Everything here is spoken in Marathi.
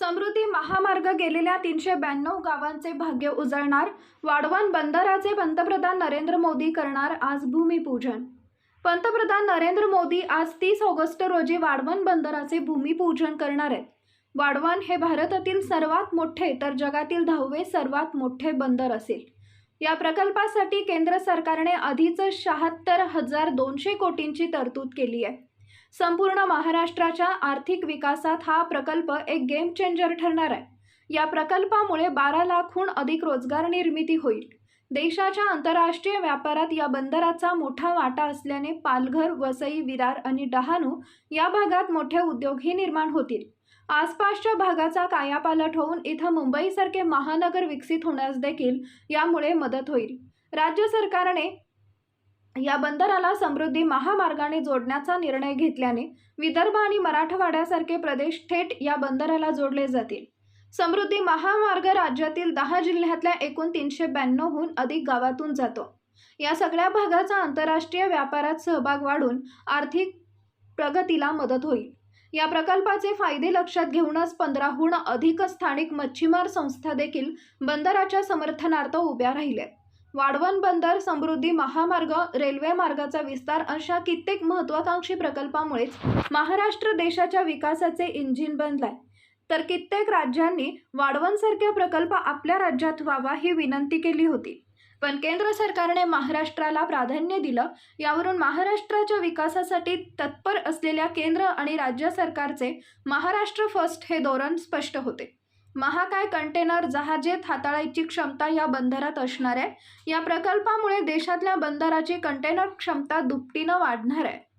समृद्धी महामार्ग गेलेल्या तीनशे ब्याण्णव गावांचे भाग्य उजळणार वाढवण बंदराचे पंतप्रधान नरेंद्र मोदी करणार आज भूमिपूजन. पंतप्रधान नरेंद्र मोदी आज तीस ऑगस्ट रोजी वाढवण बंदराचे भूमिपूजन करणार आहेत. वाढवण हे भारतातील सर्वात मोठे तर जगातील दहावे सर्वात मोठे बंदर असेल. या प्रकल्पासाठी केंद्र सरकारने आधीच शहात्तर हजार दोनशे कोटींची तरतूद केली आहे. संपूर्ण महाराष्ट्राच्या आर्थिक विकासात हा प्रकल्प एक गेम चेंजर ठरणार आहे. या प्रकल्पामुळे बारा लाखहून अधिक रोजगार निर्मिती होईल. देशाच्या आंतरराष्ट्रीय व्यापारात या बंदराचा मोठा वाटा असल्याने पालघर वसई विरार आणि डहाणू या भागात मोठे उद्योगही निर्माण होतील. आसपासच्या भागाचा कायापालट होऊन इथं मुंबईसारखे महानगर विकसित होण्यास देखील यामुळे मदत होईल. राज्य सरकारने या बंदराला समृद्धी महामार्गाने जोडण्याचा निर्णय घेतल्याने विदर्भ आणि मराठवाड्यासारखे प्रदेश थेट या बंदराला जोडले जातील. समृद्धी महामार्ग राज्यातील दहा जिल्ह्यातल्या एकूण तीनशे ब्याण्णवहून अधिक गावातून जातो. या सगळ्या भागाचा आंतरराष्ट्रीय व्यापारात सहभाग वाढून आर्थिक प्रगतीला मदत होईल. या प्रकल्पाचे फायदे लक्षात घेऊनच पंधराहून अधिक स्थानिक मच्छीमार संस्था देखील बंदराच्या समर्थनार्थ उभ्या राहिल्या वाढवण बंदर समृद्धी महामार्ग रेल्वे मार्गाचा विस्तार अशा कित्येक महत्वाकांक्षी प्रकल्पामुळेच महाराष्ट्र देशाच्या विकासाचे इंजिन बनलाय. तर कित्येक राज्यांनी वाढवणसारखे प्रकल्प आपल्या राज्यात व्हावा ही विनंती केली होती. पण केंद्र सरकारने महाराष्ट्राला प्राधान्य दिलं यावरून महाराष्ट्राच्या विकासासाठी तत्पर असलेल्या केंद्र आणि राज्य सरकारचे महाराष्ट्र फर्स्ट हे धोरण स्पष्ट होते. महाकाय कंटेनर जहाजे हाताळायची क्षमता या बंदरात असणार आहे. या प्रकल्पामुळे देशातल्या बंदराची कंटेनर क्षमता दुपटीनं वाढणार आहे.